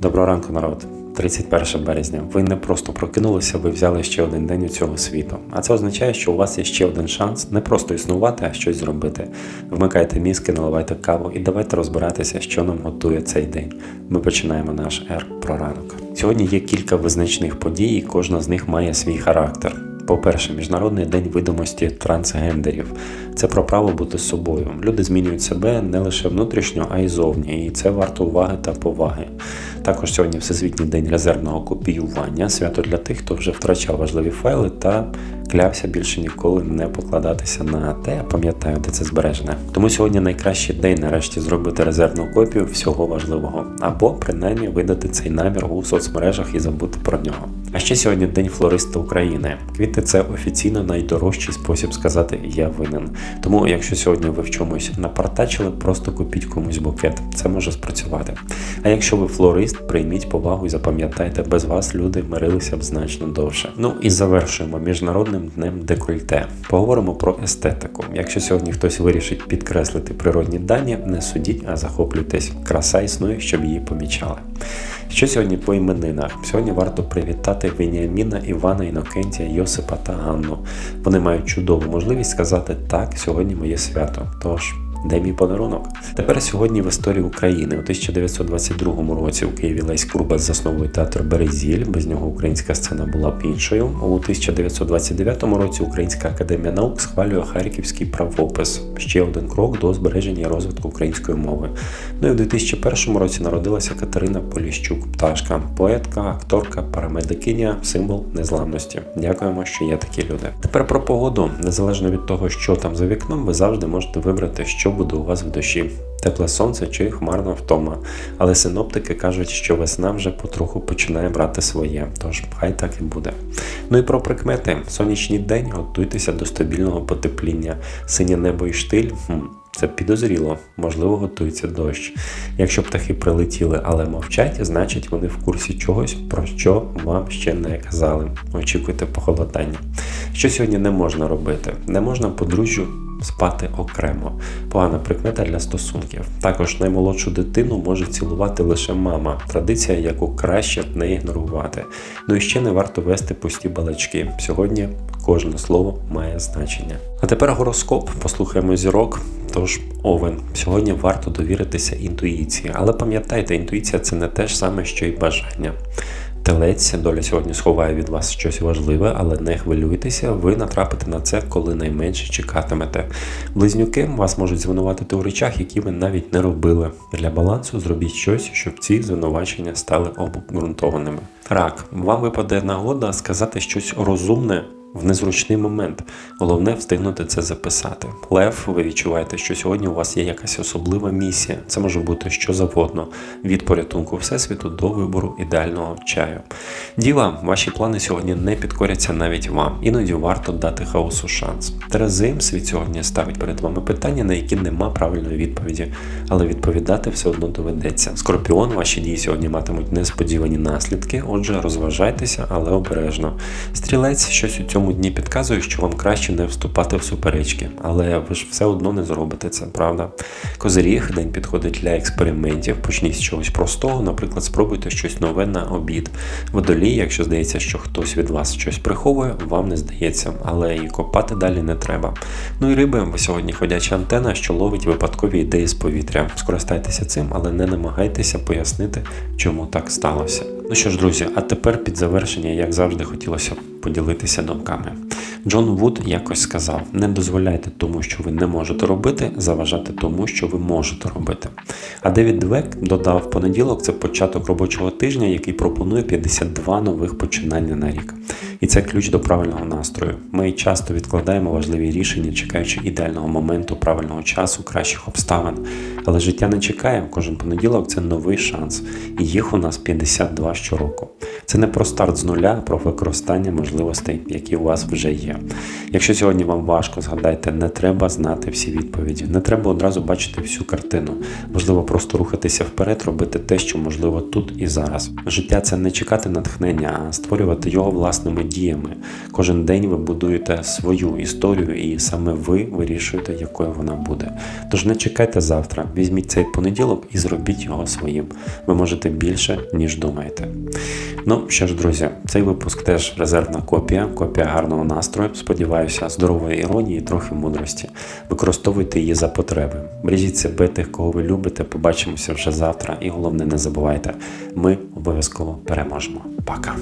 Доброго ранку, народ. 31 березня. Ви не просто прокинулися, ви взяли ще один день у цього світу. А це означає, що у вас є ще один шанс не просто існувати, а щось зробити. Вмикайте мізки, наливайте каву і давайте розбиратися, що нам готує цей день. Ми починаємо наш ер про ранок. Сьогодні є кілька визначних подій, і кожна з них має свій характер. По-перше, Міжнародний день видимості трансгендерів. Це про право бути собою. Люди змінюють себе не лише внутрішньо, а й зовні, і це варто уваги та поваги. Також сьогодні Всесвітній день резервного копіювання, свято для тих, хто вже втрачав важливі файли та клявся більше ніколи не покладатися на те, пам'ятаю, де це збережене. Тому сьогодні найкращий день нарешті зробити резервну копію всього важливого, або принаймні видати цей намір у соцмережах і забути про нього. А ще сьогодні День флориста України. Квіти це офіційно найдорожчий спосіб сказати я винен. Тому, якщо сьогодні ви в чомусь напартачили, просто купіть комусь букет. Це може спрацювати. А якщо ви флорист, прийміть повагу і запам'ятайте, без вас люди мирилися б значно довше. Ну і завершуємо міжнародним днем декольте. Поговоримо про естетику. Якщо сьогодні хтось вирішить підкреслити природні дані, не судіть, а захоплюйтесь. Краса існує, щоб її помічали. Що сьогодні по іменинах? Сьогодні варто привітати Веніаміна, Івана, Інокентія, Йосипа та Анну. Вони мають чудову можливість сказати так, сьогодні моє свято. Тож. Де мій подарунок? Тепер сьогодні в історії України у 1922 році у Києві Лесь Курбас засновує театр Березіль. Без нього українська сцена була б іншою. У 1929 році Українська академія наук схвалює харківський правопис. Ще один крок до збереження і розвитку української мови. Ну і в 2001 році народилася Катерина Поліщук, пташка, поетка, акторка, парамедикиня, символ незламності. Дякуємо, що є такі люди. Тепер про погоду. Незалежно від того, що там за вікном, ви завжди можете вибрати, що буде у вас в душі. Тепле сонце чи хмарна втома. Але синоптики кажуть, що весна вже потроху починає брати своє, тож хай так і буде. Ну і про прикмети. Сонячний день готуйтеся до стабільного потепління. Синє небо і штиль. Це підозріло, можливо, готується дощ. Якщо птахи прилетіли, але мовчать, значить вони в курсі чогось, про що вам ще не казали. Очікуйте похолодання. Що сьогодні не можна робити? Не можна подружжю спати окремо. Погана прикмета для стосунків. Також наймолодшу дитину може цілувати лише мама. Традиція, яку краще не ігнорувати. Ну і ще не варто вести пусті балачки. Сьогодні кожне слово має значення. А тепер гороскоп. Послухаємо зірок. Тож, овен, сьогодні варто довіритися інтуїції, але пам'ятайте, інтуїція це не те ж саме, що й бажання. Телець, доля сьогодні сховає від вас щось важливе, але не хвилюйтеся, ви натрапите на це, коли найменше чекатимете. Близнюки вас можуть звинуватити у речах, які ви навіть не робили. Для балансу зробіть щось, щоб ці звинувачення стали обґрунтованими. Рак, вам випаде нагода сказати щось розумне в незручний момент. Головне встигнути це записати. Лев, ви відчуваєте, що сьогодні у вас є якась особлива місія. Це може бути що завгодно: від порятунку всесвіту до вибору ідеального чаю. Діва, ваші плани сьогодні не підкоряться навіть вам. Іноді варто дати хаосу шанс. Терези світ сьогодні ставить перед вами питання, на які нема правильної відповіді, але відповідати все одно доведеться. Скорпіон, ваші дії сьогодні матимуть несподівані наслідки. Отже, розважайтеся, але обережно. Стрілець щось у цьому дні підказує, що вам краще не вступати в суперечки, але ви ж все одно не зробите це, правда? Козиріг, день підходить для експериментів. Почніть з чогось простого, наприклад, спробуйте щось нове на обід. Водолій, якщо здається, що хтось від вас щось приховує, вам не здається, але і копати далі не треба. Ну і риби, ви сьогодні ходяча антена, що ловить випадкові ідеї з повітря. Скористайтеся цим, але не намагайтеся пояснити, чому так сталося. Ну що ж, друзі, а тепер під завершення, як завжди, хотілося поділитися думками. Джон Вуд якось сказав: не дозволяйте тому, що ви не можете робити, заважати тому, що ви можете робити. А Девід Двек додав понеділок це початок робочого тижня, який пропонує 52 нових починання на рік. І це ключ до правильного настрою. Ми часто відкладаємо важливі рішення, чекаючи ідеального моменту, правильного часу, кращих обставин. Але життя не чекає. Кожен понеділок це новий шанс, і їх у нас 52 щороку. Це не про старт з нуля, а про використання можливостей, які у вас вже є. Якщо сьогодні вам важко, згадайте, не треба знати всі відповіді, не треба одразу бачити всю картину. Можливо, просто рухатися вперед, робити те, що можливо тут і зараз. Життя це не чекати натхнення, а створювати його власними діями. Кожен день ви будуєте свою історію, і саме ви вирішуєте, якою вона буде. Тож не чекайте завтра, візьміть цей понеділок і зробіть його своїм. Ви можете більше, ніж думаєте. Ну що ж, друзі, цей випуск теж резервна копія, копія гарного настрою. Сподіваюся, здорової іронії, трохи мудрості. Використовуйте її за потреби. Бережіть себе тих, кого ви любите. Побачимося вже завтра. І головне, не забувайте, ми обов'язково переможемо. Пока!